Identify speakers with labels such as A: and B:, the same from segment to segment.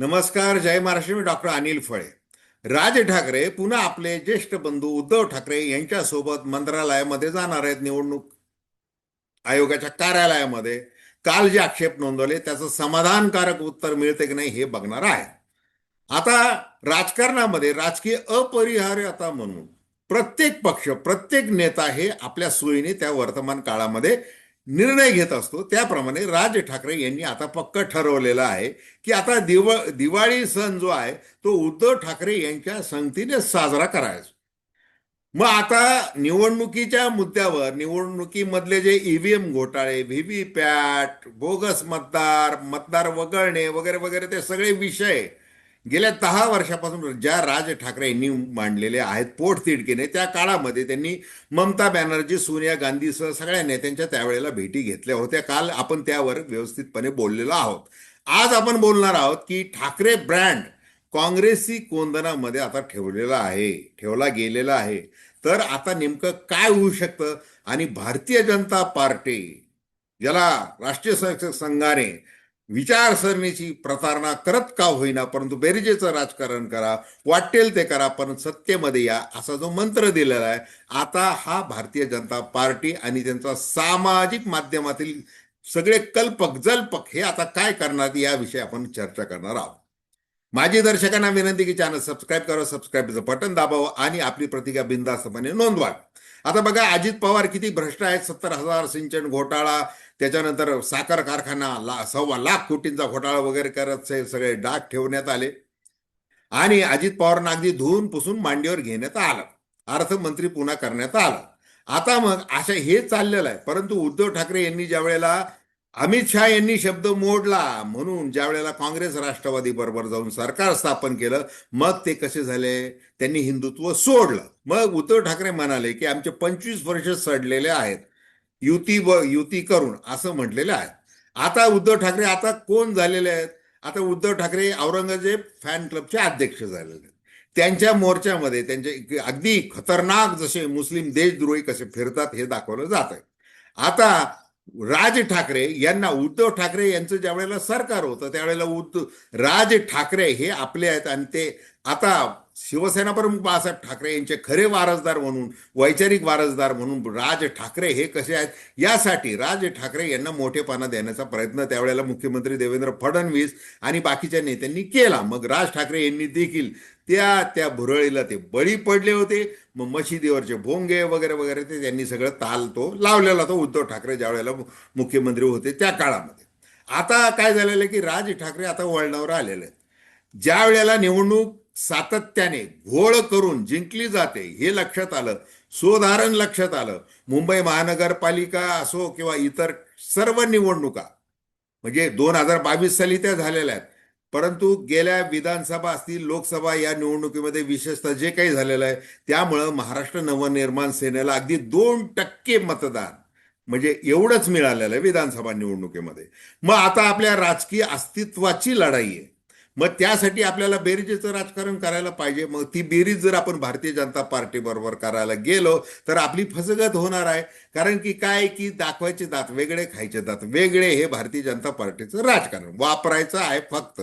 A: नमस्कार जय महाराष्ट्र. मी डॉक्टर अनिल फळे. राज ठाकरे पुन्हा आपले ज्येष्ठ बंधू उद्धव ठाकरे यांच्यासोबत मंत्रालयामध्ये जाणार आहेत निवडणूक आयोगाच्या कार्यालयामध्ये. काल जे आक्षेप नोंदवले त्याचं समाधानकारक उत्तर मिळते की नाही हे बघणार आहे. आता राजकारणामध्ये राजकीय अपरिहार्यता म्हणून प्रत्येक पक्ष प्रत्येक नेता हे आपल्या सोयीने त्या वर्तमान काळामध्ये निर्णय घेत असतो. त्याप्रमाणे राज ठाकरे यांनी आता पक्क ठरवलेलं आहे की आता दिव दिवाळी सण जो आहे तो उद्धव ठाकरे यांच्या संगतीने साजरा करायचा. मग आता निवडणुकीच्या मुद्द्यावर निवडणुकीमधले जे ईव्हीएम घोटाळे व्ही पॅट बोगस मतदार मतदार वगळणे वगैरे वगैरे ते सगळे विषय गेल्या दहा वर्षापासून ज्या राज ठाकरे यांनी मांडलेले आहेत पोटतिडकीने त्या काळामध्ये त्यांनी ममता बॅनर्जी सोनिया गांधीसह सगळ्या नेत्यांच्या त्यावेळेला भेटी घेतल्या होत्या. काल आपण त्यावर व्यवस्थितपणे बोललेलो आहोत. आज आपण बोलणार आहोत की ठाकरे ब्रँड काँग्रेसी कोंदनामध्ये आता ठेवलेला आहे ठेवला गेलेला आहे. तर आता नेमकं काय होऊ शकतं? आणि भारतीय जनता पार्टी ज्याला राष्ट्रीय संरक्षक संघाने विचारसरणीची प्रतारणा करत का होईना परंतु बेरजेचं राजकारण करा वाटेल ते करा पण सत्तेमध्ये या असा जो मंत्र दिलेला आहे आता हा भारतीय जनता पार्टी आणि त्यांचा सामाजिक माध्यमातील सगळे कल्पक जल्पक हे आता काय करणार याविषयी आपण चर्चा करणार आहोत. माझी दर्शकांना विनंती की चॅनल सबस्क्राईब करा सबस्क्राईबचं बटन दाबावं आणि आपली प्रतिक्रिया बिंदास्तपणे नोंदवा. आता बघा अजित पवार किती भ्रष्ट आहेत? सत्तर हजार सिंचन घोटाळा त्याच्यानंतर साखर कारखाना ला सव्वा लाख कोटींचा घोटाळा वगैरे करत सगळे डाग ठेवण्यात आले. आणि अजित पवारांना अगदी धुवून पुसून मांडीवर घेण्यात आलं. अर्थमंत्री पुन्हा करण्यात आलं. आता मग अशा हे चाललेलं आहे. परंतु उद्धव ठाकरे यांनी ज्या वेळेला अमित शहा यांनी शब्द मोडला म्हणून ज्या वेळेला काँग्रेस राष्ट्रवादी बरोबर जाऊन सरकार स्थापन केलं मग ते कसे झाले? त्यांनी हिंदुत्व सोडलं. मग उद्धव ठाकरे म्हणाले की आमचे पंचवीस वर्ष सडलेले आहेत. युती व युती करून असं म्हटलेलं आहे. आता उद्धव ठाकरे आता कोण झालेले आहेत? आता उद्धव ठाकरे औरंगजेब फॅन क्लबचे अध्यक्ष झालेले आहेत. त्यांच्या मोर्चामध्ये त्यांचे अगदी खतरनाक जसे मुस्लिम देशद्रोही कसे फिरतात हे दाखवलं जात आहे आता राज ठाकरे यांना उद्धव ठाकरे यांचं ज्या वेळेला सरकार होतं त्यावेळेला उद्धव राज ठाकरे हे आपले आहेत आणि ते आता शिवसेना प्रमुख बाळासाहेब ठाकरे यांचे खरे वारसदार म्हणून वैचारिक वारसदार म्हणून राज ठाकरे हे कसे आहेत यासाठी राज ठाकरे यांना मोठेपणा देण्याचा प्रयत्न त्यावेळेला मुख्यमंत्री देवेंद्र फडणवीस आणि बाकीच्या नेत्यांनी केला. मग राज ठाकरे यांनी देखील त्या त्या भुरळीला ते बळी पडले होते. मग मशिदीवरचे भोंगे वगैरे वगैरे ते त्यांनी सगळं ताल तो लावलेला तो उद्धव ठाकरे ज्या वेळेला मुख्यमंत्री होते त्या काळामध्ये. आता काय झालेलं आहे की राज ठाकरे आता वळणावर आलेले आहेत. ज्या वेळेला निवडणूक सातत्याने घोळ करून जिंकली जाते हे लक्षात आलं. सोधारण लक्षात आलं. मुंबई महानगरपालिका असो किंवा इतर सर्व निवडणुका म्हणजे दोन हजार बावीस साली त्या झालेल्या आहेत. परंतु गेल्या विधानसभा असतील लोकसभा या निवडणुकीमध्ये विशेषतः जे काही झालेलं आहे त्यामुळं महाराष्ट्र नवनिर्माण सेनेला अगदी दोन टक्के मतदान म्हणजे एवढंच मिळालेलं आहे विधानसभा निवडणुकीमध्ये. मग आता आपल्या राजकीय अस्तित्वाची लढाई आहे. मग त्यासाठी आपल्याला बेरीजेचं राजकारण करायला पाहिजे. मग ती बेरीज जर आपण भारतीय जनता पार्टी बरोबर करायला गेलो तर आपली फसगत होणार आहे. कारण की काय की दाखवायचे दात वेगळे खायचे दात वेगळे हे भारतीय जनता पार्टीचं राजकारण वापरायचं आहे फक्त.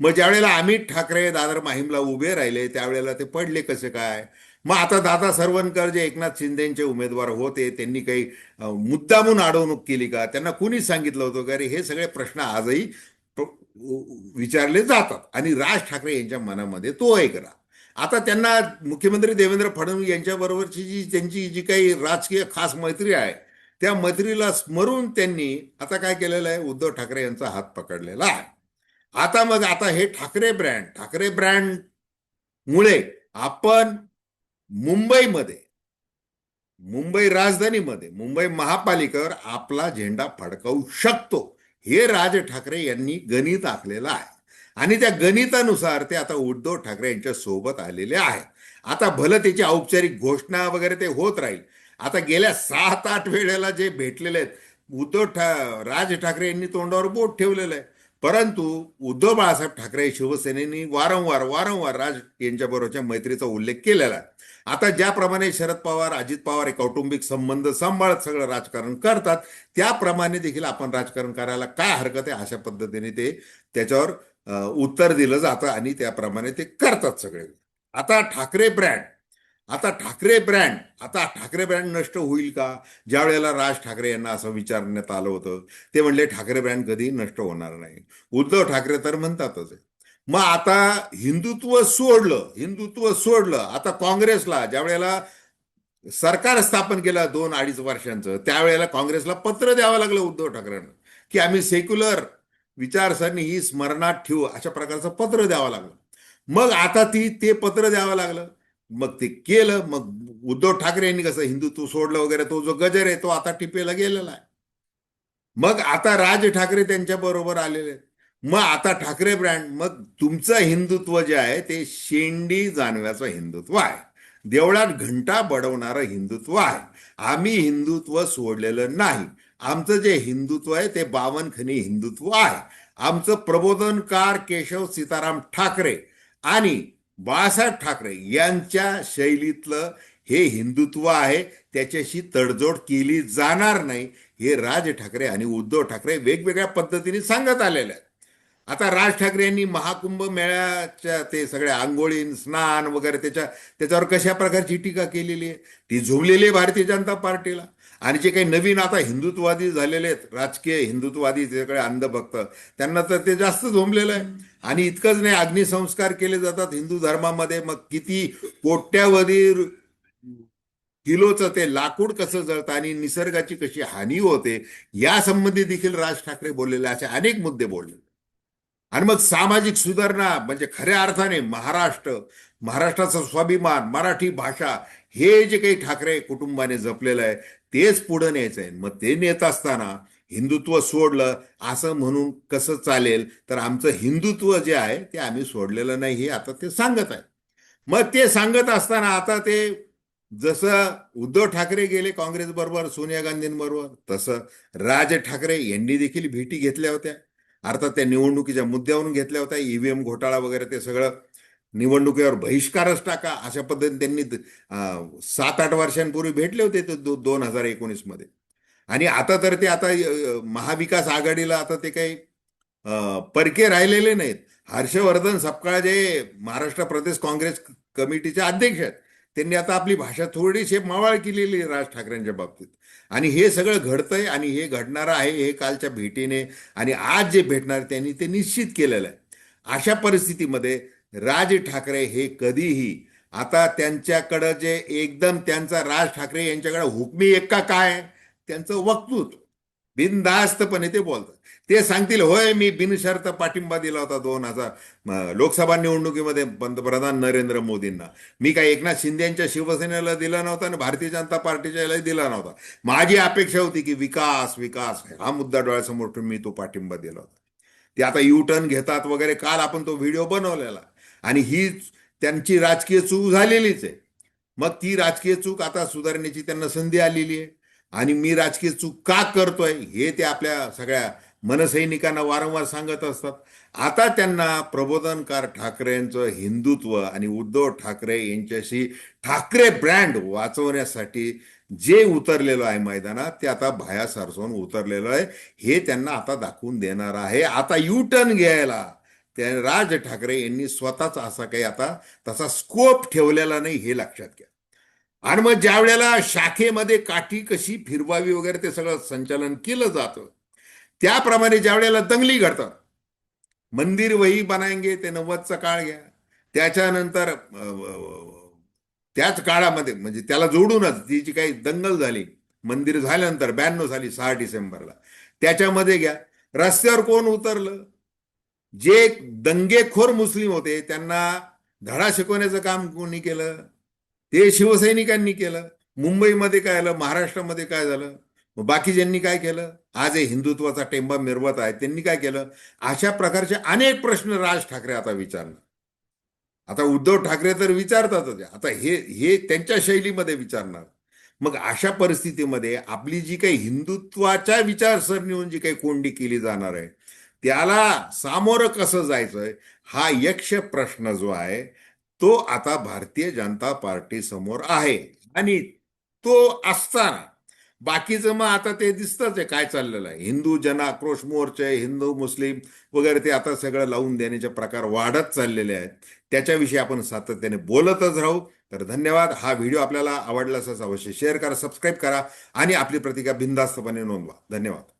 A: मग ज्यावेळेला अमित ठाकरे दादर माहीमला उभे राहिले त्यावेळेला ते पडले कसे काय? मग आता दादा सरवणकर जे एकनाथ शिंदेचे उमेदवार होते त्यांनी काही मुद्दामून अडवणूक केली का? त्यांना कुणी सांगितलं होतं? का हे सगळे प्रश्न आजही विचारले जातात. आणि राज ठाकरे यांच्या मनामध्ये तो एक राग. आता त्यांना मुख्यमंत्री देवेंद्र फडणवीस यांच्याबरोबरची जी त्यांची जी काही राजकीय खास मैत्री आहे त्या मैत्रीला स्मरून त्यांनी आता काय केलेलं आहे? उद्धव ठाकरे यांचा हात पकडलेला आहे. आता मग आता हे ठाकरे ब्रँड ठाकरे ब्रँड मुळे आपण मुंबईमध्ये मुंबई राजधानीमध्ये मुंबई महापालिकेवर आपला झेंडा फडकावू शकतो. हे राज ठाकरे यांनी गणित आखलेलं आहे. आणि त्या गणितानुसार ते आता उद्धव ठाकरे यांच्या सोबत आलेले आहेत. आता भलं त्याची औपचारिक घोषणा वगैरे ते होत राहील. आता गेल्या सात आठ वेळेला जे भेटलेले आहेत उद्धव ठा राज ठाकरे यांनी तोंडावर बोट ठेवलेलं आहे. परंतु उद्धव बाळासाहेब ठाकरे शिवसेनेनी वारंवार वारंवार राज यांच्याबरोबरच्या मैत्रीचा उल्लेख केलेला आता ज्याप्रमाणे शरद पवार अजित पवार हे कौटुंबिक संबंध सांभाळत सगळं राजकारण करतात त्याप्रमाणे देखील आपण राजकारण करायला काय हरकत आहे अशा पद्धतीने ते त्याच्यावर उत्तर दिलं जातं आणि त्याप्रमाणे ते करतात सगळे. आता ठाकरे ब्रँड आता ठाकरे ब्रँड आता ठाकरे ब्रँड नष्ट होईल का? ज्या वेळेला राज ठाकरे यांना असं विचारण्यात आलं होतं ते म्हणले ठाकरे ब्रँड कधी नष्ट होणार नाही. उद्धव ठाकरे तर म्हणतातच. आहे. मग आता हिंदुत्व सोडलं हिंदुत्व सोडलं. आता काँग्रेसला ज्या वेळेला सरकार स्थापन केलं दोन अडीच वर्षांचं त्यावेळेला काँग्रेसला पत्र द्यावं लागलं उद्धव ठाकरेंना की आम्ही सेक्युलर विचारसरणी ही स्मरणात ठेवू अशा प्रकारचं पत्र द्यावं लागलं. मग आता ती ते पत्र द्यावं लागलं. मग ते केलं मग उद्धव ठाकरे यांनी कसं हिंदुत्व सोडलं वगैरे तो जो गजर आहे तो आता टिपेला गेलेला आहे. मग आता राज ठाकरे त्यांच्या बरोबर आलेले आहेत. मग आता ठाकरे ब्रँड मग तुमचं हिंदुत्व जे आहे ते शेंडी जानव्याचं हिंदुत्व आहे. देवळात घंटा बडवणारं हिंदुत्व आहे. आम्ही हिंदुत्व सोडलेलं नाही. आमचं जे हिंदुत्व आहे ते बावनखनी हिंदुत्व आहे. आमचं प्रबोधनकार केशव सीताराम ठाकरे आणि बाळासाहेब ठाकरे यांच्या शैलीतलं हे हिंदुत्व आहे त्याच्याशी तडजोड केली जाणार नाही हे राज ठाकरे आणि उद्धव ठाकरे वेगवेगळ्या पद्धतीने सांगत आलेले आहेत. आता राज ठाकरे यांनी महाकुंभ मेळ्याच्या ते सगळ्या आंघोळी स्नान वगैरे त्याच्या त्याच्यावर कशा प्रकारची टीका केलेली आहे? ती झोमलेली आहे भारतीय जनता पार्टीला. आणि जे काही नवीन आता हिंदुत्ववादी झालेले आहेत राजकीय हिंदुत्ववादी जे सगळे अंधभक्त त्यांना तर ते जास्त झोंबलेलं आहे. आणि इतकंच नाही अग्निसंस्कार केले जातात हिंदू धर्मामध्ये. मग किती कोट्यावधी किलोचं ते लाकूड कसं जळतं आणि निसर्गाची कशी हानी होते या संबंधी देखील राज ठाकरे बोललेले असे अनेक मुद्दे बोलले. आणि मग सामाजिक सुधारणा म्हणजे खऱ्या अर्थाने महाराष्ट्र महाराष्ट्राचा स्वाभिमान मराठी भाषा हे जे काही ठाकरे कुटुंबाने जपलेलं आहे तेच पुढे न्यायचं आहे. मग ते नेत असताना हिंदुत्व सोडलं असं म्हणून कसं चालेल? तर आमचं हिंदुत्व जे आहे ते आम्ही सोडलेलं नाही हे आता ते सांगत आहे. मग ते सांगत असताना आता ते जसं उद्धव ठाकरे गेले काँग्रेस बरोबर सोनिया गांधींबरोबर तसं राज ठाकरे यांनी देखील भेटी घेतल्या होत्या. अर्थात त्या निवडणुकीच्या मुद्द्यावरून घेतल्या होत्या ईव्हीएम घोटाळा वगैरे ते सगळं निवडणुकीवर बहिष्कारच टाका अशा पद्धतीने त्यांनी सात आठ वर्षांपूर्वी भेटले होते ते दो, दोन हजार एकोणीसमध्ये. आणि आता तर ते आता महाविकास आघाडीला आता ते काही परके राहिलेले नाहीत. हर्षवर्धन सपकाळ जे महाराष्ट्र प्रदेश काँग्रेस कमिटीचे अध्यक्ष आहेत त्यांनी आता आपली भाषा थोडीशी मावाळ केलेली आहे राज ठाकरेंच्या बाबतीत. आणि हे सगळं घडतंय आणि हे घडणारं आहे हे कालच्या भेटीने आणि आज जे भेटणार त्यांनी ते निश्चित केलेलं आहे. अशा परिस्थितीमध्ये राज ठाकरे हे कधीही आता त्यांच्याकडं जे एकदम त्यांचा राज ठाकरे यांच्याकडे हुकमी एक्का काय? त्यांचं वक्तृत्व. बिनधास्तपणे ते बोलतात. ते सांगतील होय मी बिनशर्त पाठिंबा दिला होता दोन हजार. लोकसभा निवडणुकीमध्ये पंतप्रधान नरेंद्र मोदींना. मी काही एकनाथ शिंदे यांच्या शिवसेनेला दिला नव्हता आणि भारतीय जनता पार्टीच्या याला दिला नव्हता. माझी अपेक्षा होती की विकास विकास हा मुद्दा डोळ्यासमोर ठेवून मी तो पाठिंबा दिला होता. ते आता यू टर्न घेतात वगैरे काल आपण तो व्हिडिओ बनवलेला. आणि ही त्यांची राजकीय चूक झालेलीच आहे. मग ती राजकीय चूक आता सुधारण्याची त्यांना संधी आलेली आहे. आणि मी राजकीय चूक का करतोय हे ते आपल्या सगळ्या मनसैनिकांना वारंवार सांगत असतात. आता त्यांना प्रबोधनकार ठाकरे यांचं हिंदुत्व आणि उद्धव ठाकरे यांच्याशी ठाकरे ब्रँड वाचवण्यासाठी जे उतरलेलं आहे मैदानात ते आता भाया सारसवून उतरलेलं आहे. हे त्यांना आता दाखवून देणार आहे. आता यू टर्न घ्यायला त्या राज ठाकरे यांनी स्वतःच असा काही आता तसा स्कोप ठेवलेला नाही हे लक्षात घ्या. आणि मग ज्या वेळेला शाखेमध्ये काठी कशी फिरवावी वगैरे ते सगळं संचालन केलं जातं त्याप्रमाणे ज्या वेळेला दंगली घडतात मंदिर वही बनायंगे ते नव्वदचा काळ घ्या. त्याच्यानंतर त्याच काळामध्ये म्हणजे त्याला जोडूनच ती जी काही दंगल झाली मंदिर झाल्यानंतर ब्याण्णव साली सहा डिसेंबरला त्याच्यामध्ये घ्या. रस्त्यावर कोण उतरलं? जे दंगेखोर मुस्लिम होते त्यांना धडा शिकवण्याचं काम कोणी केलं? ते शिवसैनिकांनी केलं. मुंबईमध्ये काय झालं? महाराष्ट्रामध्ये काय झालं? मग बाकीच्यांनी काय केलं? आज हे हिंदुत्वाचा टेंबा मिरवत आहे त्यांनी काय केलं? अशा प्रकारचे अनेक प्रश्न राज ठाकरे आता विचारणार. आता उद्धव ठाकरे तर विचारतातच. आता हे हे त्यांच्या शैलीमध्ये विचारणार. मग अशा परिस्थितीमध्ये आपली जी काही हिंदुत्वाच्या विचारसरणीहून जी काही कोंडी केली जाणार आहे त्याला सामोरं कसं जायचंय? हा यक्ष प्रश्न जो आहे तो आता भारतीय जनता पार्टी समोर आहे. आणि तो असताना बाकीचं मग आता ते दिसतंच आहे काय चाललेलं आहे. हिंदू जन आक्रोश मोर्चे हिंदू मुस्लिम वगैरे ते आता सगळं लावून देण्याचे प्रकार वाढत चाललेले आहेत. त्याच्याविषयी आपण सातत्याने बोलतच राहू. तर धन्यवाद. हा व्हिडिओ आपल्याला आवडला असाच अवश्य शेअर करा सबस्क्राईब करा आणि आपली प्रतिक्रिया बिनधास्तपणे नोंदवा. धन्यवाद.